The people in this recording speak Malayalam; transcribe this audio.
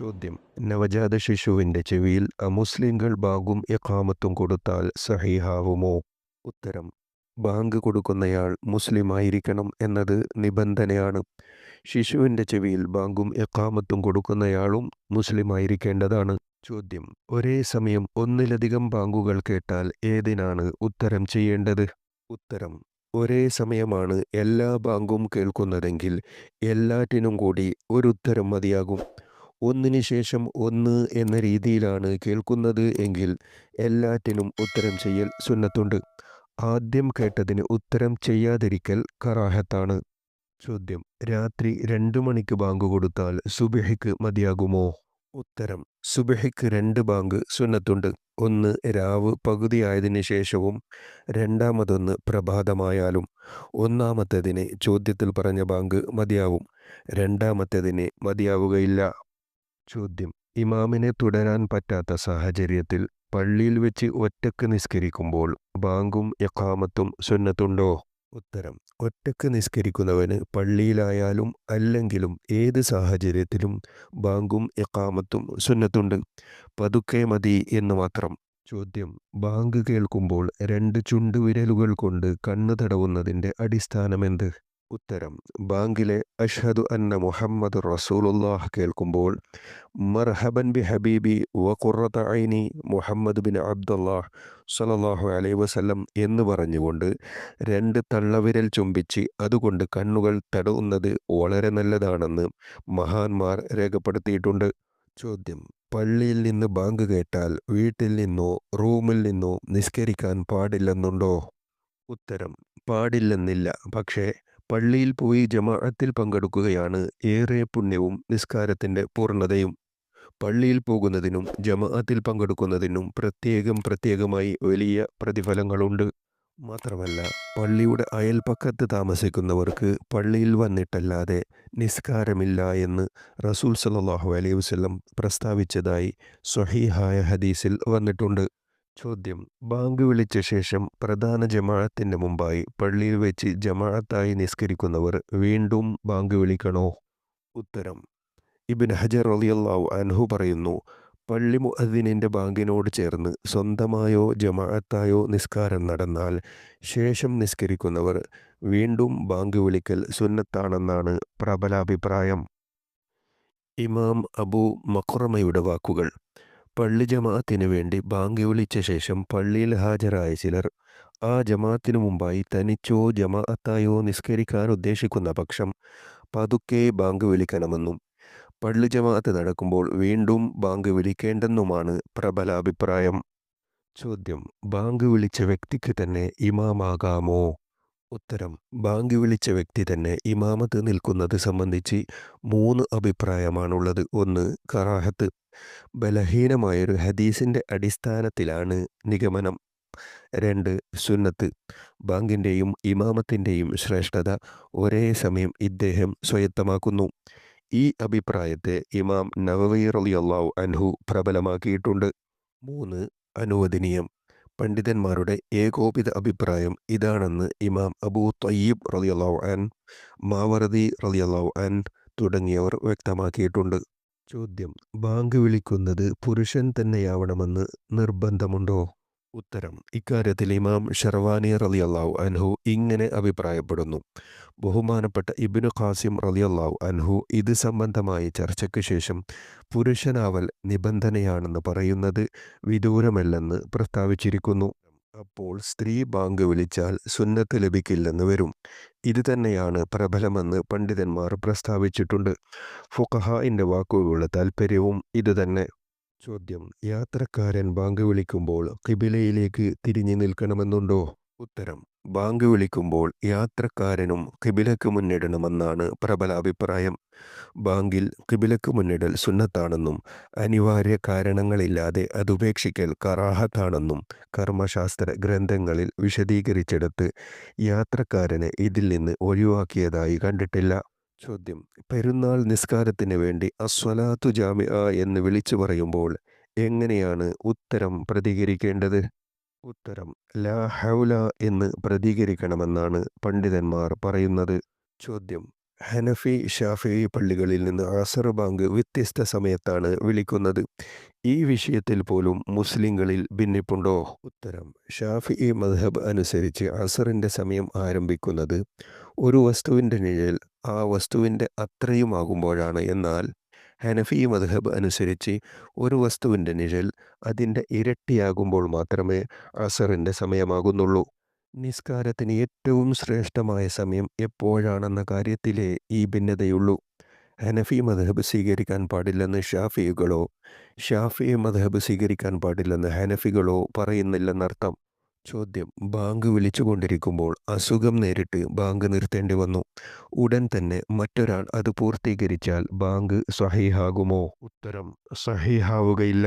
ചോദ്യം. നവജാത ശിശുവിന്റെ ചെവിയിൽ അമുസ്ലിങ്ങൾ ബാങ്കും ഇഖാമത്തും കൊടുത്താൽ സഹിഹാവുമോ? ഉത്തരം. ബാങ്ക് കൊടുക്കുന്നയാൾ മുസ്ലിമായിരിക്കണം എന്നത് നിബന്ധനയാണ്. ശിശുവിന്റെ ചെവിയിൽ ബാങ്കും ഇഖാമത്തും കൊടുക്കുന്നയാളും മുസ്ലിമായിരിക്കേണ്ടതാണ്. ചോദ്യം. ഒരേ സമയം ഒന്നിലധികം ബാങ്കുകൾ കേട്ടാൽ ഏതിനാണ് ഉത്തരം ചെയ്യേണ്ടത്? ഉത്തരം. ഒരേ സമയമാണ് എല്ലാ ബാങ്കും കേൾക്കുന്നതെങ്കിൽ എല്ലാറ്റിനും കൂടി ഒരു ഉത്തരം മതിയാകും. ഒന്നിന് ശേഷം ഒന്ന് എന്ന രീതിയിലാണ് കേൾക്കുന്നത് എങ്കിൽ എല്ലാറ്റിനും ഉത്തരം ചെയ്യൽ സുന്നത്തുണ്ട്. ആദ്യം കേട്ടതിന് ഉത്തരം ചെയ്യാതിരിക്കൽ കറാഹത്താണ്. ചോദ്യം. രാത്രി രണ്ടു മണിക്ക് ബാങ്ക് കൊടുത്താൽ സുബഹിക്ക് മതിയാകുമോ? ഉത്തരം. സുബഹിക്ക് രണ്ട് ബാങ്ക് സുന്നത്തുണ്ട്. ഒന്ന് രാവ് പകുതിയായതിന് ശേഷവും രണ്ടാമതൊന്ന് പ്രഭാതമായാലും ഒന്നാമത്തേതിന് ചോദ്യത്തിൽ പറഞ്ഞ ബാങ്ക് മതിയാവും. രണ്ടാമത്തേതിന് മതിയാവുകയില്ല. ചോദ്യം. ഇമാമിനെ തുടരാൻ പറ്റാത്ത സാഹചര്യത്തിൽ പള്ളിയിൽ വെച്ച് ഒറ്റയ്ക്ക് നിസ്കരിക്കുമ്പോൾ ബാങ്കും യഖാമത്തും സുന്നത്തുണ്ടോ? ഉത്തരം. ഒറ്റയ്ക്ക് നിസ്കരിക്കുന്നവന് പള്ളിയിലായാലും അല്ലെങ്കിലും ഏത് സാഹചര്യത്തിലും ബാങ്കും എക്കാമത്തും സുന്നത്തുണ്ട്. പതുക്കെ മതി എന്ന് മാത്രം. ചോദ്യം. ബാങ്ക് കേൾക്കുമ്പോൾ രണ്ട് ചുണ്ടുവിരലുകൾ കൊണ്ട് കണ്ണു തടവുന്നതിന്റെ അടിസ്ഥാനമെന്ത്? ഉത്തരം. ബാങ്കിലെ അഷ്ഹദു അന്ന മുഹമ്മദ് റസൂലുല്ലാഹ് കേൾക്കുമ്പോൾ മർഹബൻ ബി ഹബീബി വ ഐനി മുഹമ്മദ് ബിൻ അബ്ദുല്ലാഹ് സലല്ലാഹു അലൈ വസല്ലം എന്ന് പറഞ്ഞുകൊണ്ട് രണ്ട് തള്ളവിരൽ ചുംബിച്ച് അതുകൊണ്ട് കണ്ണുകൾ തടവുന്നത് വളരെ നല്ലതാണെന്ന് മഹാന്മാർ രേഖപ്പെടുത്തിയിട്ടുണ്ട്. ചോദ്യം. പള്ളിയിൽ നിന്ന് ബാങ്ക് കേട്ടാൽ വീട്ടിൽ നിന്നോ റൂമിൽ നിന്നോ നിസ്കരിക്കാൻ പാടില്ലെന്നുണ്ടോ? ഉത്തരം. പാടില്ലെന്നില്ല. പക്ഷേ പള്ളിയിൽ പോയി ജമാഅത്തിൽ പങ്കെടുക്കുകയാണ് ഏറെ പുണ്യവും നിസ്കാരത്തിന്റെ പൂർണതയും. പള്ളിയിൽ പോകുന്നതിനും ജമാഅത്തിൽ പങ്കെടുക്കുന്നതിനും പ്രത്യേകം പ്രത്യേകമായി വലിയ പ്രതിഫലങ്ങളുണ്ട്. മാത്രമല്ല പള്ളിയുടെ അയൽപ്പക്കത്ത് താമസിക്കുന്നവർക്ക് പള്ളിയിൽ വന്നിട്ടല്ലാതെ നിസ്കാരമില്ല എന്ന് റസൂൽ സല്ലാഹു അലൈഹി വസ്ലം പ്രസ്താവിച്ചതായി സ്വഹീഹായ ഹദീസിൽ വന്നിട്ടുണ്ട്. ചോദ്യം. ബാങ്ക് വിളിച്ച ശേഷം പ്രധാന ജമാഅത്തിന്റെ മുമ്പായി പള്ളിയിൽ വെച്ച് ജമാഅത്തായി നിസ്കരിക്കുന്നവർ വീണ്ടും ബാങ്ക് വിളിക്കണോ? ഉത്തരം. ഇബിൻ ഹജർ റളിയല്ലാഹു അൻഹു പറയുന്നു പള്ളി മുഅദ്ദിനിന്റെ ബാങ്കിനോട് ചേർന്ന് സ്വന്തമായോ ജമാഅത്തായോ നിസ്കാരം നടന്നാൽ ശേഷം നിസ്കരിക്കുന്നവർ വീണ്ടും ബാങ്ക് വിളിക്കൽ സുന്നത്താണെന്നാണ് പ്രബലാഭിപ്രായം. ഇമാം അബു മഖ്റമയുടെ വാക്കുകൾ. പള്ളി ജമാഅത്തിന് വേണ്ടി ബാങ്ക് വിളിച്ച ശേഷം പള്ളിയിൽ ഹാജരായ ചിലർ ആ ജമാഅത്തിനു മുമ്പായി തനിച്ചോ ജമാഅത്തായോ നിസ്കരിക്കാൻ ഉദ്ദേശിക്കുന്ന പക്ഷം പതുക്കെ ബാങ്ക് വിളിക്കണമെന്നും പള്ളി ജമാഅത്ത് നടക്കുമ്പോൾ വീണ്ടും ബാങ്ക് വിളിക്കേണ്ടെന്നുമാണ് പ്രബല അഭിപ്രായം ചോദ്യം ബാങ്ക് വിളിച്ച വ്യക്തിക്ക് തന്നെ ഇമാമാകാമോ? ഉത്തരം. ബാങ്ക് വിളിച്ച വ്യക്തി തന്നെ ഇമാമത്ത് നിൽക്കുന്നത് സംബന്ധിച്ച് മൂന്ന് അഭിപ്രായമാണുള്ളത്. ഒന്ന് കറാഹത്ത്. ബലഹീനമായൊരു ഹദീസിന്റെ അടിസ്ഥാനത്തിലാണ് നിഗമനം. രണ്ട് സുന്നത്ത്. ബാങ്കിന്റെയും ഇമാമത്തിന്റെയും ശ്രേഷ്ഠത ഒരേ സമയം ഇദ്ദേഹം സ്വയത്തമാക്കുന്നു. ഈ അഭിപ്രായത്തെ ഇമാം നവവീർ അലി അള്ളാഹു അൻഹു പ്രബലമാക്കിയിട്ടുണ്ട്. മൂന്ന് അനുവദനീയം. പണ്ഡിതന്മാരുടെ ഏകോപിത അഭിപ്രായം ഇതാണെന്ന് ഇമാം അബൂ തയ്യീബ് റളിയല്ലാഹു അൻ മാവറദി റളിയല്ലാഹു അൻ തുടങ്ങിയവർ വ്യക്തമാക്കിയിട്ടുണ്ട്. ചോദ്യം ബാങ്ക് വിളിക്കുന്നത് പുരുഷൻ തന്നെയാവണമെന്ന് നിർബന്ധമുണ്ടോ? ഉത്തരം. ഇക്കാര്യത്തിൽ ഇമാം ഷർവാനി അള്ളാഹു അൻഹു ഇങ്ങനെ അഭിപ്രായപ്പെടുന്നു. ബഹുമാനപ്പെട്ട ഇബിനു ഖാസിം റലി അള്ളാഹു അൻഹു ഇത് സംബന്ധമായ ചർച്ചയ്ക്ക് ശേഷം പുരുഷനാവൽ നിബന്ധനയാണെന്ന് പറയുന്നത് വിദൂരമല്ലെന്ന് പ്രസ്താവിച്ചിരിക്കുന്നു. അപ്പോൾ സ്ത്രീ ബാങ്ക് വിളിച്ചാൽ സുന്നത്ത് ലഭിക്കില്ലെന്ന് വരും. ഇത് തന്നെയാണ് പ്രബലമെന്ന് പണ്ഡിതന്മാർ പ്രസ്താവിച്ചിട്ടുണ്ട്. ഫുഖഹായിന്റെ വാക്കുകളുടെ താല്പര്യവും ഇതുതന്നെ ചോദ്യം. യാത്രക്കാരൻ ബാങ്ക് വിളിക്കുമ്പോൾ കിബിലയിലേക്ക് തിരിഞ്ഞു നിൽക്കണമെന്നുണ്ടോ? ഉത്തരം. ബാങ്ക് വിളിക്കുമ്പോൾ യാത്രക്കാരനും കിബിലക്ക് മുന്നിടണമെന്നാണ് പ്രബല അഭിപ്രായം. ബാങ്കിൽ കിബിലക്ക് മുന്നിടൽ സുന്നത്താണെന്നും അനിവാര്യ കാരണങ്ങളില്ലാതെ അതുപേക്ഷിക്കൽ കറാഹത്താണെന്നും കർമ്മശാസ്ത്ര ഗ്രന്ഥങ്ങളിൽ വിശദീകരിച്ചെടുത്ത് യാത്രക്കാരനെ ഇതിൽ നിന്ന് ഒഴിവാക്കിയതായി കണ്ടിട്ടില്ല. ചോദ്യം പെരുന്നാൾ നിസ്കാരത്തിന് വേണ്ടി അസ്വലാത്തു ജാമിഅ എന്ന് വിളിച്ചു പറയുമ്പോൾ എങ്ങനെയാണ് ഉത്തരം പ്രതികരിക്കേണ്ടത് ഉത്തരം ലാ ഹൗല എന്ന് പ്രതികരിക്കണമെന്നാണ് പണ്ഡിതന്മാർ പറയുന്നത് ചോദ്യം ഹനഫി, ഷാഫി പള്ളികളിൽ നിന്ന് ആസർ ബാങ്ക് വ്യത്യസ്ത സമയത്താണ് വിളിക്കുന്നത്. ഈ വിഷയത്തിൽ പോലും മുസ്ലിങ്ങളിൽ ഭിന്നിപ്പുണ്ടോ? ഉത്തരം: ഷാഫി മദ്ഹബ് അനുസരിച്ച് അസറിന്റെ സമയം ആരംഭിക്കുന്നത് ഒരു വസ്തുവിന്റെ നിഴൽ ആ വസ്തുവിന്റെ അത്രയുമാകുമ്പോഴാണ്. എന്നാൽ ഹനഫി മദ്ഹബ് അനുസരിച്ച് ഒരു വസ്തുവിന്റെ നിഴൽ അതിന്റെ ഇരട്ടിയാകുമ്പോൾ മാത്രമേ അസറിന്റെ സമയമാകുന്നുള്ളൂ. നിസ്കാരത്തിന് ഏറ്റവും ശ്രേഷ്ഠമായ സമയം എപ്പോഴാണെന്ന കാര്യത്തിലേ ഈ ഭിന്നതയുള്ളൂ. ഹനഫി മദ്ഹബ് സ്വീകരിക്കാൻ പാടില്ലെന്ന് ഷാഫിയുകളോ ഷാഫി മദ്ഹബ് സ്വീകരിക്കാൻ പാടില്ലെന്ന് ഹനഫികളോ പറയുന്നില്ലെന്നർത്ഥം. ചോദ്യം: ബാങ്ക് വിളിച്ചുകൊണ്ടിരിക്കുമ്പോൾ അസുഖം നേരിട്ട് ബാങ്ക് നിർത്തേണ്ടി വന്നു. ഉടൻ തന്നെ മറ്റൊരാൾ അത് പൂർത്തീകരിച്ചാൽ ബാങ്ക് സഹിഹാകുമോ ഉത്തരം: സ്വഹീഹാവുകയില്ല.